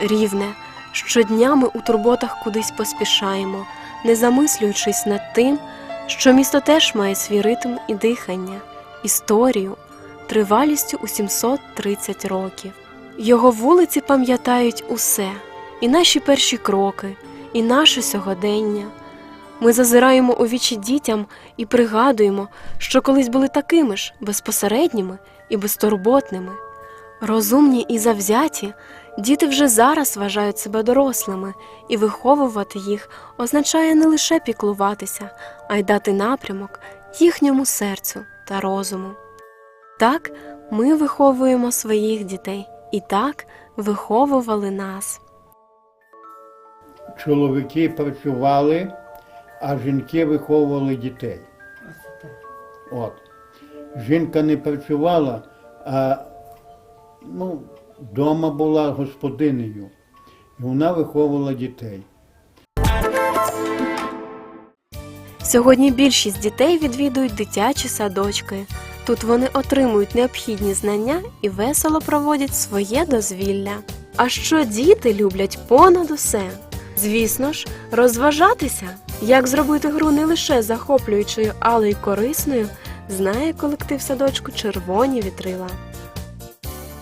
Рівне, щодня ми у турботах кудись поспішаємо, не замислюючись над тим, що місто теж має свій ритм і дихання, історію, тривалістю у 730 років. Його вулиці пам'ятають усе, і наші перші кроки, і наше сьогодення. Ми зазираємо у вічі дітям і пригадуємо, що колись були такими ж безпосередніми і безтурботними. Розумні і завзяті, діти вже зараз вважають себе дорослими, і виховувати їх означає не лише піклуватися, а й дати напрямок їхньому серцю та розуму. Так ми виховуємо своїх дітей, і так виховували нас. Чоловіки працювали, а жінки виховували дітей. От. Жінка не працювала, а ну, вдома була господинею. І вона виховувала дітей. Сьогодні більшість дітей відвідують дитячі садочки. Тут вони отримують необхідні знання і весело проводять своє дозвілля. А що діти люблять понад усе? Звісно ж, розважатися. Як зробити гру не лише захоплюючою, але й корисною, знає колектив садочку Червоні вітрила.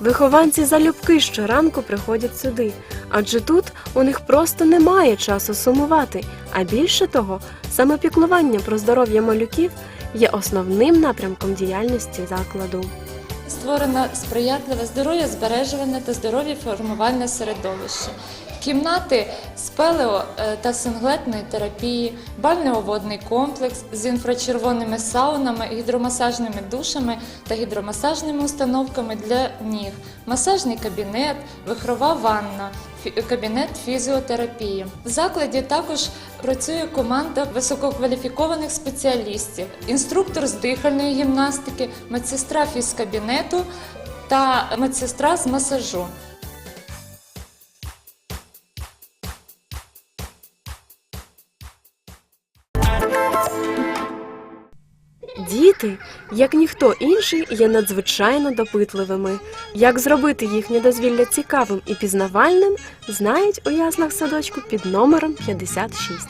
Вихованці залюбки щоранку приходять сюди, адже тут у них просто немає часу сумувати, а більше того, саме піклування про здоров'я малюків є основним напрямком діяльності закладу. Створено сприятливе здоров'я збережуване та здоров'я формувальне середовище. Кімнати з пелео е, та синглетної терапії, бальнеоводний комплекс з інфрачервоними саунами, гідромасажними душами та гідромасажними установками для ніг, масажний кабінет, вихрова ванна, кабінет фізіотерапії. В закладі також працює команда висококваліфікованих спеціалістів, інструктор з дихальної гімнастики, медсестра фізкабінету та медсестра з масажу. Діти, як ніхто інший, є надзвичайно допитливими. Як зробити їхнє дозвілля цікавим і пізнавальним, знають у яслах садочку під номером 56.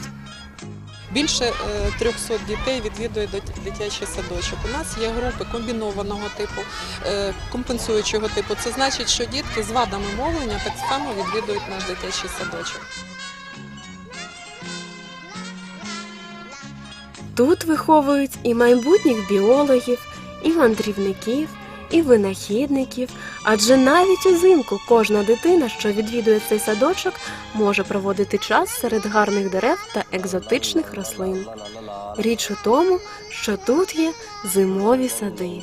Більше е, 300 дітей відвідує дитячий садочок. У нас є групи комбінованого типу, е, компенсуючого типу. Це значить, що дітки з вадами мовлення так само відвідують наш дитячий садочок. Тут виховують і майбутніх біологів, і мандрівників, і винахідників, адже навіть узимку кожна дитина, що відвідує цей садочок, може проводити час серед гарних дерев та екзотичних рослин. Річ у тому, що тут є зимові сади.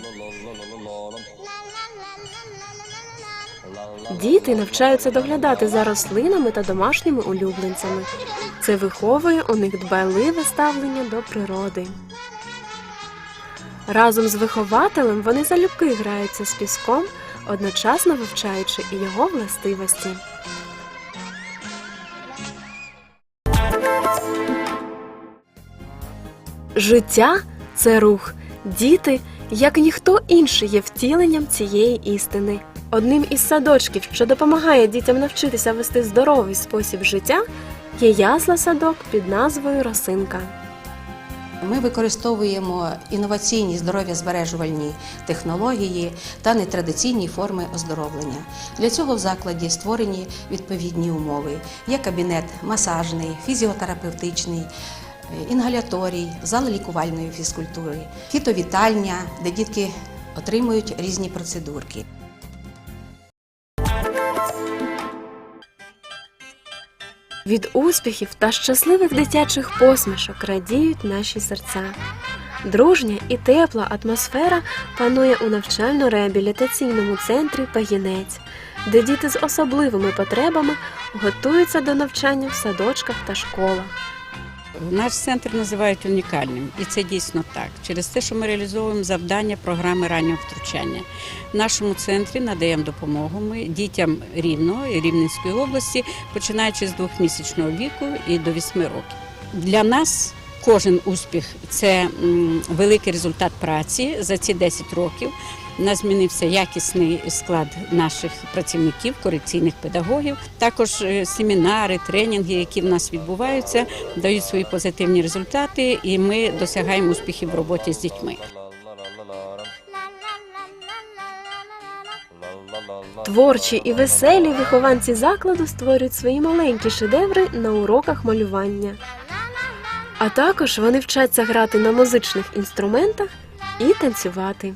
Діти навчаються доглядати за рослинами та домашніми улюбленцями. Це виховує у них дбайливе ставлення до природи. Разом з вихователем вони залюбки граються з піском, одночасно вивчаючи і його властивості. Життя це рух. Діти, як ніхто інший, є втіленням цієї істини. Одним із садочків, що допомагає дітям навчитися вести здоровий спосіб життя, є ясла садок під назвою Росинка. Ми використовуємо інноваційні здоров'я-збережувальні технології та нетрадиційні форми оздоровлення. Для цього в закладі створені відповідні умови. Є кабінет масажний, фізіотерапевтичний, е, інгаляторій, зал лікувальної фізкультури, фітовітальня, де дітки отримують різні процедурки. Від успіхів та щасливих дитячих посмішок радіють наші серця. Дружня і тепла атмосфера панує у навчально-реабілітаційному центрі Пагінець, де діти з особливими потребами готуються до навчання в садочках та школах. Наш центр називають унікальним, і це дійсно так. Через те, що ми реалізовуємо завдання програми раннього втручання. В нашому центрі надаємо допомогу ми дітям Рівного і Рівненської області, починаючи з двохмісячного віку і до вісьми років. Для нас кожен успіх це великий результат праці за ці 10 років. У нас змінився якісний склад наших працівників, корекційних педагогів. Також е, семінари, тренінги, які в нас відбуваються, дають свої позитивні результати, і ми досягаємо успіхів в роботі з дітьми. Творчі і веселі вихованці закладу створюють свої маленькі шедеври на уроках малювання. А також вони вчаться грати на музичних інструментах і танцювати.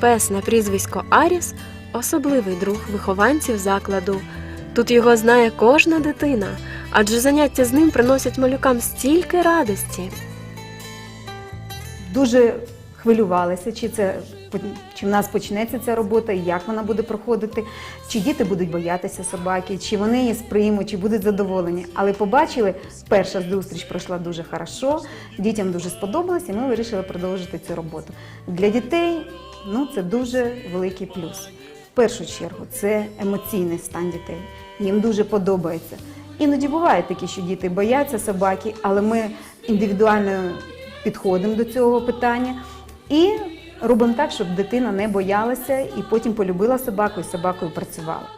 Пес на прізвисько Аріс особливий друг вихованців закладу. Тут його знає кожна дитина, адже заняття з ним приносять малюкам стільки радості. дуже хвилювалися, чи це чи в нас почнеться ця робота, як вона буде проходити, чи діти будуть боятися собаки, чи вони її сприймуть, чи будуть задоволені. Але побачили, перша зустріч пройшла дуже хорошо, дітям дуже сподобалось, і ми вирішили продовжити цю роботу. Для дітей ну, це дуже великий плюс. В першу чергу це емоційний стан дітей. Їм дуже подобається. Іноді буває такі, що діти бояться собаки, але ми індивідуально підходимо до цього питання і робимо так, щоб дитина не боялася і потім полюбила собаку і собакою працювала.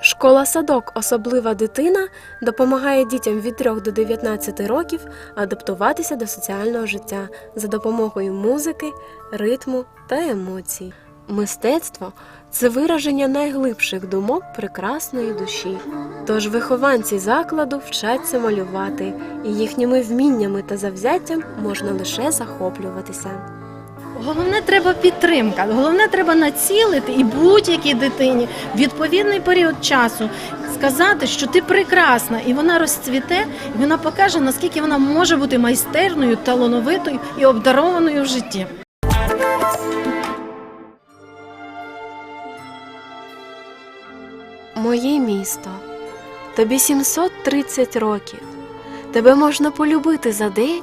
Школа-садок Особлива дитина допомагає дітям від 3 до 19 років адаптуватися до соціального життя за допомогою музики, ритму та емоцій. Мистецтво це вираження найглибших думок прекрасної душі. Тож вихованці закладу вчаться малювати, і їхніми вміннями та завзяттям можна лише захоплюватися. Головне треба підтримка. Головне треба націлити і будь-якій дитині в відповідний період часу сказати, що ти прекрасна, і вона розцвіте, і вона покаже, наскільки вона може бути майстерною, талановитою і обдарованою в житті. Моє місто, тобі 730 років. Тебе можна полюбити за день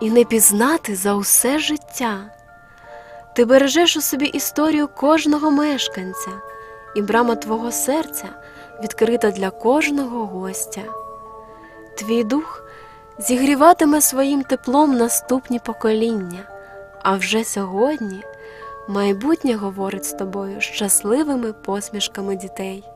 і не пізнати за усе життя. Ти бережеш у собі історію кожного мешканця, і брама твого серця відкрита для кожного гостя. Твій дух зігріватиме своїм теплом наступні покоління, а вже сьогодні майбутнє говорить з тобою щасливими посмішками дітей.